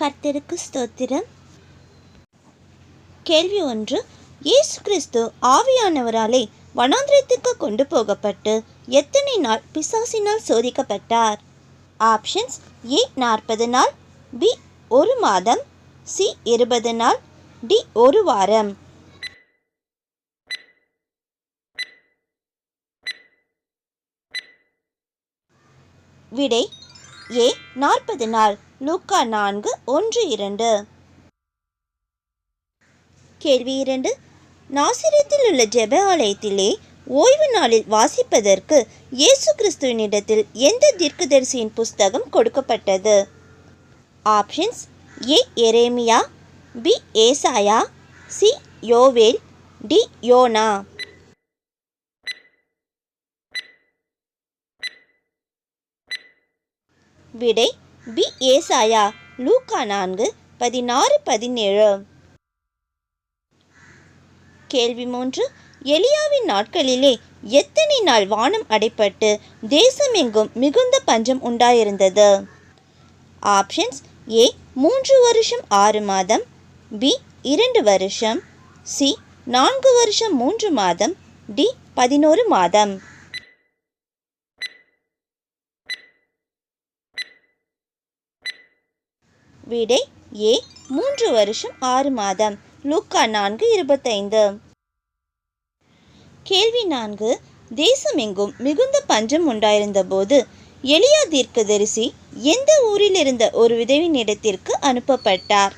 கர்த்தருக்கு ஸ்தோத்திரம். கேள்வி ஒன்று இயேசு கிறிஸ்து ஆவியானவராலே வனாந்திரத்துக்கு கொண்டு போகப்பட்டு எத்தனை நாள் பிசாசினால் சோதிக்கப்பட்டார்? ஆப்ஷன்ஸ் ஏ நாற்பது நாள் பி ஒரு மாதம் சி இருபது நாள் டி ஒரு வாரம். விடை ஏ நாற்பது நாள். லூக்கா நான்கு ஒன்று இரண்டு. கேள்வி இரண்டு. நாசிரியத்தில் உள்ள ஜெப ஆலயத்திலே ஓய்வு நாளில் வாசிப்பதற்கு இயேசு கிறிஸ்துவினிடத்தில் எந்த தீர்க்கதரிசியின் புஸ்தகம் கொடுக்கப்பட்டது? ஆப்ஷன்ஸ் ஏ எரேமியா பி ஏசாயா சி யோவேல் டி யோனா. விடை பி. ஏசாயா லூக்கா நான்கு பதினாறு பதினேழு. கேள்வி மூன்று. எலியாவின் நாட்களிலே எத்தனை நாள் வானம் அடைப்பட்டு தேசமெங்கும் மிகுந்த பஞ்சம் உண்டாயிருந்தது? ஆப்ஷன்ஸ் ஏ மூன்று வருஷம் ஆறு மாதம். பி இரண்டு வருஷம். சி நான்கு வருஷம் மூன்று மாதம். டி பதினோரு மாதம். விடை ஏ மூன்று வருஷம் ஆறு மாதம். லூக்கா நான்கு இருபத்தைந்து. கேள்வி நான்கு தேசமெங்கும் மிகுந்த பஞ்சம் உண்டாயிருந்த போது எலியா தீர்க்கதரிசி எந்த ஊரில் இருந்த ஒரு விதவினிடத்திற்கு அனுப்பப்பட்டார்?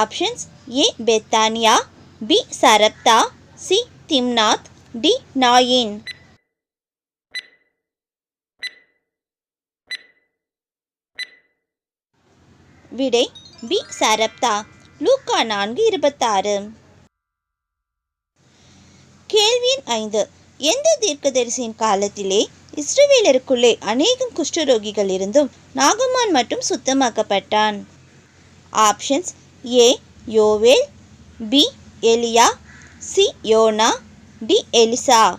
ஆப்ஷன்ஸ் ஏ பெத்தானியா பி சரப்தா சி திம்னாத் டி நாயின். விடை பி. சரப்தா லூக்கா நான்கு இருபத்தாறு. கேள்வியின் ஐந்து. எந்த தீர்க்கதரிசியின் காலத்திலே இஸ்ரவேலருக்குள்ளே அநேகம் குஷ்டரோகிகள் இருந்தும் நாகமான் மட்டும் சுத்தமாக்கப்பட்டான்? Options A. யோவேல் பி. எலியா சி. யோனா டி. எலிசா.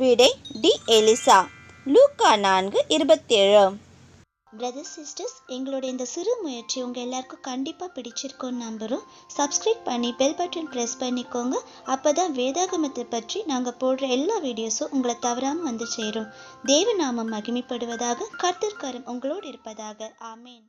விடை டி. எலிசா. லூக்கா நான்கு இருபத்தேழு. பிரதர்ஸ் சிஸ்டர்ஸ் எங்களோட இந்த சிறு முயற்சி உங்கள் எல்லாருக்கும் கண்டிப்பாக பிடிச்சிருக்கோன்னு நம்புகிறோம் சப்ஸ்கிரைப் பண்ணி பெல் பட்டன் ப்ரெஸ் பண்ணிக்கோங்க. அப்போ தான் வேதாகமத்தை பற்றி நாங்கள் போடுற எல்லா வீடியோஸும் உங்களை தவறாமல் வந்து சேரும். தேவநாமம் மகிமைப்படுவதாக கர்த்தர்கரம் உங்களோடு இருப்பதாக. ஆமேன்.